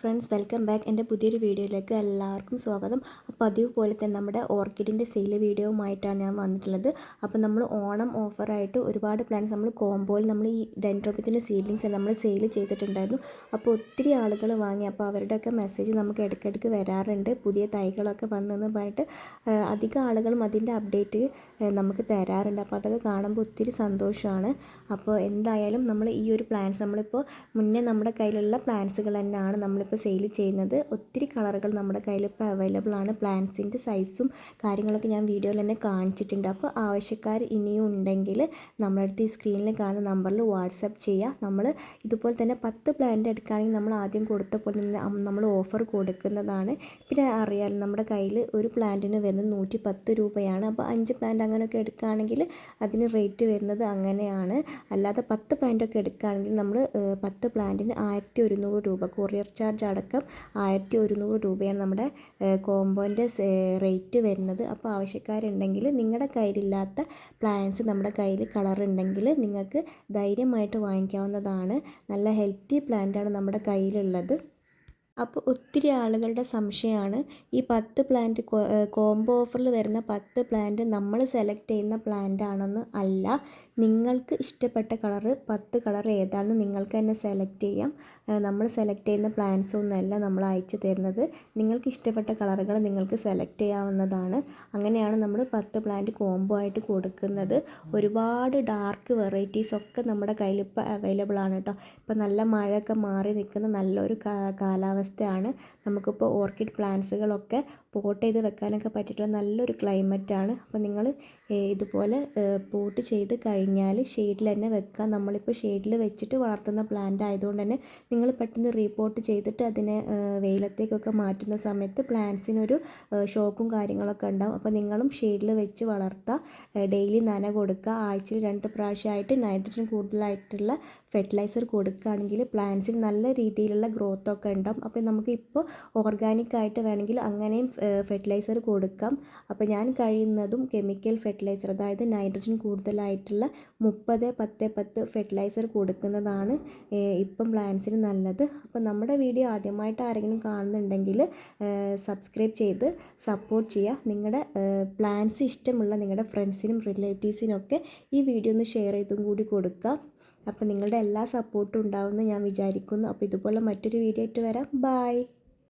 Friends welcome back എന്റെ പുതിയൊരു വീഡിയോയിലേക്ക് എല്ലാവർക്കും സ്വാഗതം. അപ്പോൾ പതിവ് തന്നെ നമ്മുടെ ഓർക്കിഡിന്റെ സെയിൽ വീഡിയോവുമായിട്ടാണ് ഞാൻ വന്നിട്ടുള്ളത്. അപ്പോൾ നമ്മൾ ഓണം ഓഫറായിട്ട് ഒരുപാട് പ്ലാന്റ്സ് നമ്മൾ കോംബോയിൽ നമ്മൾ ഈ ഡെൻട്രോപ്പിത്തിന്റെ സീഡ്ലിങ്സ് നമ്മൾ സെയിൽ ചെയ്തിട്ടുണ്ടായിരുന്നു. അപ്പോൾ ഒത്തിരി ആളുകൾ വാങ്ങി അപ്പോൾ അവരുടെയൊക്കെ മെസ്സേജ് നമുക്ക് ഇടയ്ക്കിടയ്ക്ക് വരാറുണ്ട്. പുതിയ തൈകളൊക്കെ വന്നെന്ന് പറഞ്ഞിട്ട് അധികം ആളുകളും അതിന്റെ അപ്ഡേറ്റ് നമുക്ക് തരാറുണ്ട്. അപ്പോൾ അതൊക്കെ കാണുമ്പോൾ ഒത്തിരി സന്തോഷമാണ് അപ്പോൾ എന്തായാലും നമ്മൾ ഈ ഒരു പ്ലാന്റ്സ് നമ്മളിപ്പോൾ മുന്നേ നമ്മുടെ കയ്യിലുള്ള പ്ലാന്റ്സുകൾ തന്നെയാണ് നമ്മളിപ്പോൾ സെയിൽ ചെയ്യുന്നത്. ഒത്തിരി കളറുകൾ നമ്മുടെ കയ്യിൽ ഇപ്പോൾ അവൈലബിൾ ആണ്. പ്ലാന്റ്സിന്റെ സൈസും കാര്യങ്ങളൊക്കെ ഞാൻ വീഡിയോയിൽ തന്നെ കാണിച്ചിട്ടുണ്ട്. അപ്പോൾ ആവശ്യക്കാർ ഇനിയും ഉണ്ടെങ്കിൽ നമ്മുടെ അടുത്ത് ഈ സ്ക്രീനിൽ കാണുന്ന നമ്പറിൽ വാട്സപ്പ് ചെയ്യുക നമ്മൾ ഇതുപോലെ തന്നെ പത്ത് പ്ലാന്റ് എടുക്കുകയാണെങ്കിൽ നമ്മൾ ആദ്യം കൊടുത്ത പോലെ തന്നെ നമ്മൾ ഓഫർ കൊടുക്കുന്നതാണ്. പിന്നെ അറിയാലോ നമ്മുടെ കയ്യിൽ ഒരു പ്ലാന്റിന് വരുന്നത് നൂറ്റി പത്ത് രൂപയാണ്. അപ്പോൾ അഞ്ച് പ്ലാന്റ് അങ്ങനെയൊക്കെ എടുക്കുകയാണെങ്കിൽ അതിന് റേറ്റ് വരുന്നത് അങ്ങനെയാണ്. അല്ലാതെ പത്ത് പ്ലാന്റൊക്കെ എടുക്കുകയാണെങ്കിൽ നമ്മൾ പത്ത് പ്ലാന്റിന് ആയിരത്തി ഒരുന്നൂറ് രൂപ കൊറിയർ ചാർജ് അടക്കം ആയിരത്തി ഒരുന്നൂറ് രൂപയാണ് നമ്മുടെ കോമ്പോന്റെ റേറ്റ് വരുന്നത്. അപ്പോൾ ആവശ്യക്കാരുണ്ടെങ്കിൽ നിങ്ങളുടെ കയ്യിലില്ലാത്ത പ്ലാന്റ്സ് നമ്മുടെ കയ്യിൽ കളർ ഉണ്ടെങ്കിൽ നിങ്ങൾക്ക് ധൈര്യമായിട്ട് വാങ്ങിക്കാവുന്നതാണ്. നല്ല ഹെൽത്തി പ്ലാന്റാണ് നമ്മുടെ കയ്യിലുള്ളത്. അപ്പോൾ ഒത്തിരി ആളുകളുടെ സംശയമാണ്. ഈ പത്ത് പ്ലാന്റ് കോംബോ ഓഫറിൽ വരുന്ന പത്ത് പ്ലാന്റ് നമ്മൾ സെലക്ട് ചെയ്യുന്ന പ്ലാന്റ് ആണെന്ന് അല്ല. നിങ്ങൾക്ക് ഇഷ്ടപ്പെട്ട കളറ് പത്ത് കളർ ഏതാണെന്ന് നിങ്ങൾക്ക് തന്നെ സെലക്ട് ചെയ്യാം. നമ്മൾ സെലക്ട് ചെയ്യുന്ന പ്ലാന്റ്സ് ഒന്നുമല്ല നമ്മൾ അയച്ചു തരുന്നത്. നിങ്ങൾക്ക് ഇഷ്ടപ്പെട്ട കളറുകൾ നിങ്ങൾക്ക് സെലക്ട് ചെയ്യാവുന്നതാണ്. അങ്ങനെയാണ് നമ്മൾ പത്ത് പ്ലാന്റ് കോംബോ ആയിട്ട് കൊടുക്കുന്നത്. ഒരുപാട് ഡാർക്ക് വെറൈറ്റീസ് ഒക്കെ നമ്മുടെ കയ്യിൽ ഇപ്പോൾ അവൈലബിൾ ആണ് കേട്ടോ ഇപ്പോൾ നല്ല മഴയൊക്കെ മാറി നിൽക്കുന്ന നല്ലൊരു കാ- കാലാവസ്ഥയാണ് നമുക്കിപ്പോൾ ഓർക്കിഡ് പ്ലാന്റ്സുകളൊക്കെ പോട്ട് ചെയ്ത് വെക്കാനൊക്കെ പറ്റിയിട്ടുള്ള നല്ലൊരു ക്ലൈമറ്റാണ്. അപ്പോൾ നിങ്ങൾ ഇതുപോലെ പോട്ട് ചെയ്ത് കഴിഞ്ഞാൽ ഷെയ്ഡിൽ തന്നെ വെക്കുക. നമ്മളിപ്പോൾ ഷെയ്ഡിൽ വെച്ചിട്ട് വളർത്തുന്ന പ്ലാന്റ് ആയതുകൊണ്ട് തന്നെ നിങ്ങൾ പെട്ടെന്ന് റീപോർട്ട് ചെയ്തിട്ട് അതിനെ വെയിലത്തേക്കൊക്കെ മാറ്റുന്ന സമയത്ത് പ്ലാന്റ്സിനൊരു ഷോക്കും കാര്യങ്ങളൊക്കെ ഉണ്ടാവും. അപ്പോൾ നിങ്ങളും ഷെയ്ഡിൽ വെച്ച് വളർത്തുക ഡെയിലി നന കൊടുക്കുക. ആഴ്ചയിൽ രണ്ട് പ്രാവശ്യമായിട്ട് നൈട്രജൻ കൂടുതലായിട്ടുള്ള ഫെർട്ടിലൈസർ കൊടുക്കുകയാണെങ്കിൽ പ്ലാന്റ്സിന് നല്ല രീതിയിലുള്ള ഗ്രോത്തൊക്കെ ഉണ്ടാവും. അപ്പോൾ നമുക്ക് ഇപ്പോൾ ഓർഗാനിക് ആയിട്ട് വേണമെങ്കിൽ അങ്ങനെയും ഫെർട്ടിലൈസർ കൊടുക്കാം. അപ്പോൾ ഞാൻ കഴിയുന്നതും കെമിക്കൽ ഫെർട്ടിലൈസർ അതായത് നൈട്രജൻ കൂടുതലായിട്ടുള്ള മുപ്പത് പത്ത് പത്ത് ഫെർട്ടിലൈസർ കൊടുക്കുന്നതാണ് ഇപ്പം പ്ലാന്റ്സിന് നല്ലത്. അപ്പോൾ നമ്മുടെ വീഡിയോ ആദ്യമായിട്ട് ആരെങ്കിലും കാണുന്നുണ്ടെങ്കിൽ സബ്സ്ക്രൈബ് ചെയ്ത് സപ്പോർട്ട് ചെയ്യുക. നിങ്ങളുടെ പ്ലാന്റ്സ് ഇഷ്ടമുള്ള നിങ്ങളുടെ ഫ്രണ്ട്സിനും റിലേറ്റീവ്സിനും ഒക്കെ ഈ വീഡിയോ ഒന്ന് ഷെയർ ചെയ്തും കൂടി കൊടുക്കുക. അപ്പോൾ നിങ്ങളുടെ എല്ലാ സപ്പോർട്ടും ഉണ്ടാവുമെന്ന് ഞാൻ വിചാരിക്കുന്നു. അപ്പോൾ ഇതുപോലെ മറ്റൊരു വീഡിയോ ആയിട്ട് വരാം. ബായ്